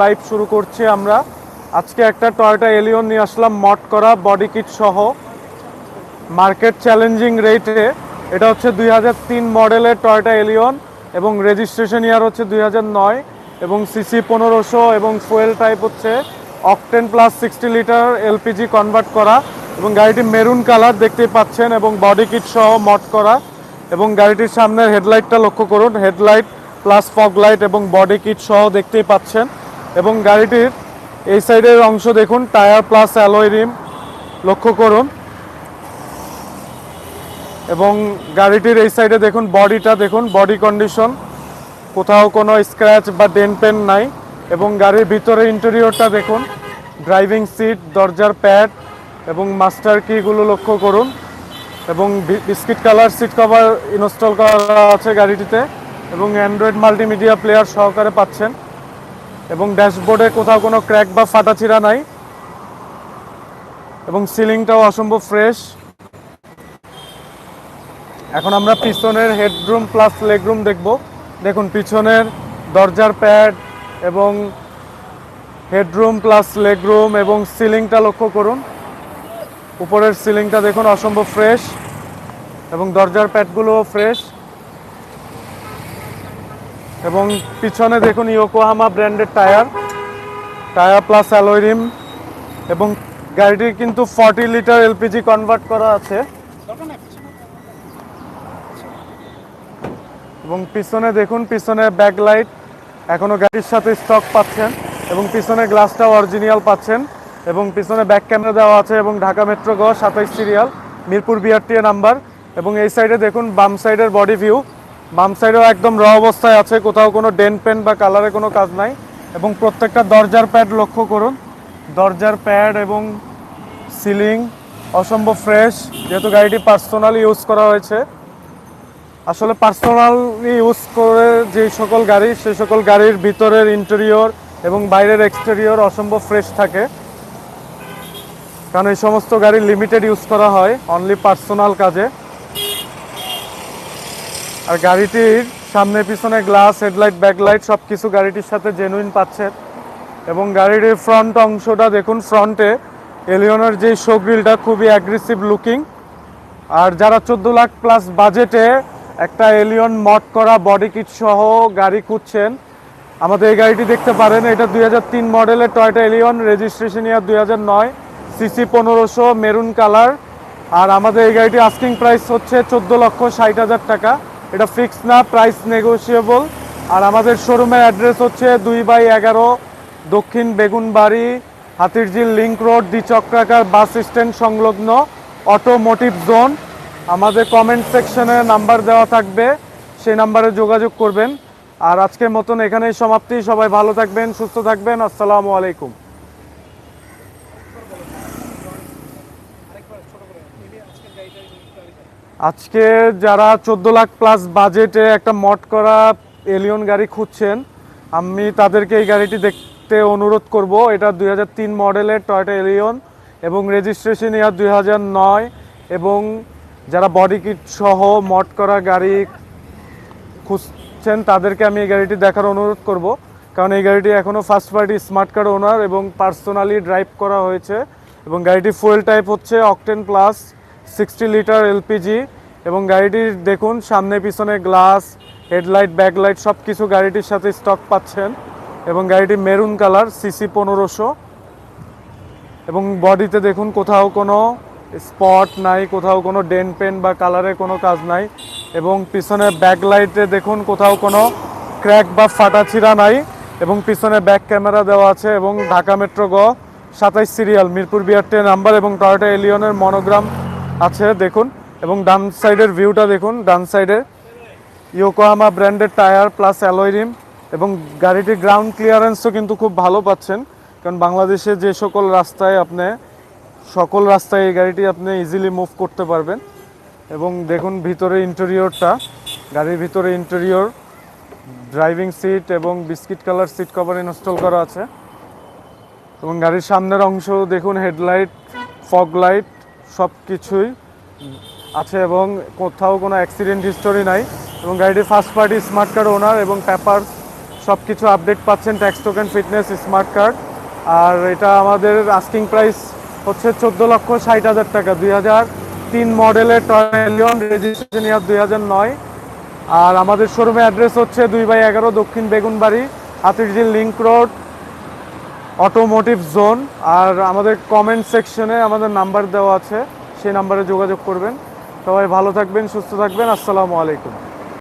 Live শুরু করছি আমরা। আজকে একটা টয়োটা এলিয়ন নিয়ে আসলাম মড করা বডি কিট সহ। মার্কেট চ্যালেঞ্জিং রেটে এটা হচ্ছে দুই হাজার তিন মডেলের টয়োটা এলিয়ন এবং রেজিস্ট্রেশন ইয়ার হচ্ছে দুই হাজার নয় এবং সিসি পনেরোশো এবং ফুয়েল টাইপ হচ্ছে octane plus sixty litre LPG convert করা এবং গাড়িটি মেরুন কালার দেখতেই পাচ্ছেন এবং বডি কিট সহ মড করা এবং গাড়িটির সামনের হেডলাইটটা লক্ষ্য করুন হেডলাইট প্লাস ফগ লাইট এবং বডি কিট সহ দেখতেই পাচ্ছেন। এবং গাড়িটির এই সাইডের অংশ দেখুন, টায়ার প্লাস অ্যালয় রিম, লক্ষ্য করুন। এবং গাড়িটির এই সাইডে দেখুন, বডিটা দেখুন, বডি কন্ডিশন। কোথাও কোনো স্ক্র্যাচ বা ডেন পেন নাই এবং গাড়ির ভিতরে ইন্টেরিয়রটা দেখুন, ড্রাইভিং সিট, দরজার প্যাড এবং মাস্টার কিগুলো লক্ষ্য করুন। এবং biscuit colour seat cover install করা আছে গাড়িটিতে এবং অ্যান্ড্রয়েড মাল্টিমিডিয়া প্লেয়ার সহকারে পাচ্ছেন। এবং ড্যাশবোর্ডে কোথাও কোনো ক্র্যাক বা ফাটাচিরা নাই। এবং সিলিংটাও অসম্ভব ফ্রেশ। এখন আমরা পিছনের হেডরুম প্লাস লেগরুম দেখব। দেখুন, পিছনের দরজার প্যাড এবং হেডরুম প্লাস লেগরুম এবং সিলিংটা লক্ষ্য করুন। উপরের সিলিংটা দেখুন অসম্ভব ফ্রেশ এবং দরজার প্যাডগুলোও ফ্রেশ। এবং পিছনে দেখুন ইয়োকোহামা ব্র্যান্ডের tyre tyre plus alloy rim এবং গাড়িটির কিন্তু ফর্টি লিটার এলপিজি কনভার্ট করা আছে। এবং পিছনে দেখুন, পিছনে ব্যাক লাইট এখনও গাড়ির সাথে স্টক পাচ্ছেন এবং পিছনে গ্লাসটা অরিজিনাল পাচ্ছেন এবং পিছনে ব্যাক ক্যামেরা দেওয়া আছে এবং ঢাকা মেট্রো গ সাতাইশ সিরিয়াল মিরপুর বিআরটিএ নাম্বার এবং এই সাইডে দেখুন বাম সাইডের বডি ভিউ বাম সাইডেও একদম র অবস্থায় আছে, কোথাও কোনো ডেন পেন বা কালারে কোনো কাজ নাই। এবং প্রত্যেকটা দরজার প্যাড লক্ষ্য করুন। দরজার প্যাড এবং সিলিং অসম্ভব ফ্রেশ যেহেতু গাড়িটি পার্সোনালি ইউজ করা হয়েছে। আসলে পার্সোনালি ইউজ করে যে সকল গাড়ি সেই সকল গাড়ির ভিতরের ইন্টেরিয়র এবং বাইরের এক্সটেরিয়র অসম্ভব ফ্রেশ থাকে। কারণ এই সমস্ত গাড়ি লিমিটেড ইউজ করা হয় অনলি পার্সোনাল কাজে। আর গাড়িটির সামনে, পিছনে গ্লাস হেডলাইট ব্যাকলাইট সব কিছু গাড়িটির সাথে জেনুইন পাচ্ছেন এবং গাড়িটির ফ্রন্ট অংশটা দেখুন ফ্রন্টে এলিয়নের যে শো গ্রিলটা খুবই অ্যাগ্রেসিভ লুকিং আর যারা চোদ্দ লাখ প্লাস বাজেটে একটা এলিয়ন মড করা বডি কিট সহ গাড়ি খুঁজছেন, আমাদের এই গাড়িটি দেখতে পারেন। এটা দুই হাজার তিন মডেলের টয়টা এলিয়ন রেজিস্ট্রেশন ইয়ার দুই নয় সিসি পনেরোশো মেরুন কালার আর আমাদের এই গাড়িটি আস্কিং প্রাইস হচ্ছে চোদ্দ লক্ষ ষাট হাজার টাকা। এটা ফিক্স না প্রাইস নেগোসিয়েবল আর আমাদের শোরুমের অ্যাড্রেস হচ্ছে দুই বাই এগারো, দক্ষিণ বেগুনবাড়ি, হাতিরঝিল লিঙ্ক রোড দ্বিচক্রাকার বাস স্ট্যান্ড সংলগ্ন অটোমোটিভ জোন আমাদের কমেন্ট সেকশনে নাম্বার দেওয়া থাকবে, সেই নাম্বারে যোগাযোগ করবেন। আর আজকের মতন এখানেই সমাপ্তি। সবাই ভালো থাকবেন, সুস্থ থাকবেন। আসসালামু আলাইকুম। আজকে যারা চোদ্দ লাখ প্লাস বাজেটে একটা মড করা এলিয়ন গাড়ি খুঁজছেন, আমি তাদেরকে এই গাড়িটি দেখতে অনুরোধ করব। এটা দুই হাজার তিন মডেলের টয়টা এলিয়ন এবং রেজিস্ট্রেশন ইয়ার দুই নয় এবং যারা বডি কিট সহ মড করা গাড়ি খুঁজছেন, তাদেরকে আমি এই গাড়িটি দেখার অনুরোধ করব। কারণ এই গাড়িটি এখনও first party smart card owner এবং পার্সোনালি ড্রাইভ করা হয়েছে এবং গাড়িটি ফুয়েল টাইপ হচ্ছে octane plus sixty litre LPG এবং গাড়িটির দেখুন, সামনে, পিছনে গ্লাস, হেডলাইট, ব্যাকলাইট সব কিছু গাড়িটির সাথে স্টক পাচ্ছেন এবং গাড়িটি মেরুন কালার, সিসি পনেরোশো। এবং বডিতে দেখুন, কোথাও কোনো স্পট নাই, কোথাও কোনো ডেন পেন বা কালারের কোনো কাজ নাই এবং পিছনে ব্যাকলাইটে দেখুন, কোথাও কোনো ক্র্যাক বা ফাটাছিরা নাই এবং পিছনে ব্যাক ক্যামেরা দেওয়া আছে এবং ঢাকা মেট্রো গ সাতাইশ সিরিয়াল, মিরপুর বিআরটি নাম্বার এবং টয়োটা এলিয়নের মনোগ্রাম আছে, দেখুন। এবং ডান সাইডের ভিউটা দেখুন, ডান সাইডে। ইয়োকোহামা ব্র্যান্ডের টায়ার প্লাস রিম এবং গাড়িটির গ্রাউন্ড ক্লিয়ারেন্সও কিন্তু খুব ভালো পাচ্ছেন। কারণ বাংলাদেশে যে সকল রাস্তায় আপনি, সকল রাস্তায় এই গাড়িটি আপনি ইজিলি মুভ করতে পারবেন। এবং দেখুন ভিতরে ইন্টেরিয়রটা গাড়ির ভিতরে ইন্টেরিয়র ড্রাইভিং সিট এবং biscuit colour seat cover install করা আছে। এবং গাড়ির সামনের অংশ দেখুন হেডলাইট ফগ লাইট সব কিছুই আছে এবং কোথাও কোনো অ্যাক্সিডেন্ট হিস্টোরি নাই এবং গাড়িটি first party smart card owner এবং পেপার সব কিছু আপডেট পাচ্ছেন tax token fitness smart card আর এটা আমাদের আস্কিং প্রাইস হচ্ছে চোদ্দ লক্ষ ষাট হাজার টাকা, দুই হাজার তিন মডেলের টয়লিয়ন রেজিস্ট্রেশন ইয়ার দুই হাজার নয়। আর আমাদের শোরুমে অ্যাড্রেস হচ্ছে দুই বাই এগারো দক্ষিণ Begunbari, Hatirjheel link road automotive zone আর আমাদের কমেন্ট সেকশনে আমাদের নাম্বার দেওয়া আছে, সেই নাম্বারে যোগাযোগ করবেন। সবাই ভালো থাকবেন, সুস্থ থাকবেন, আসসালামু আলাইকুম।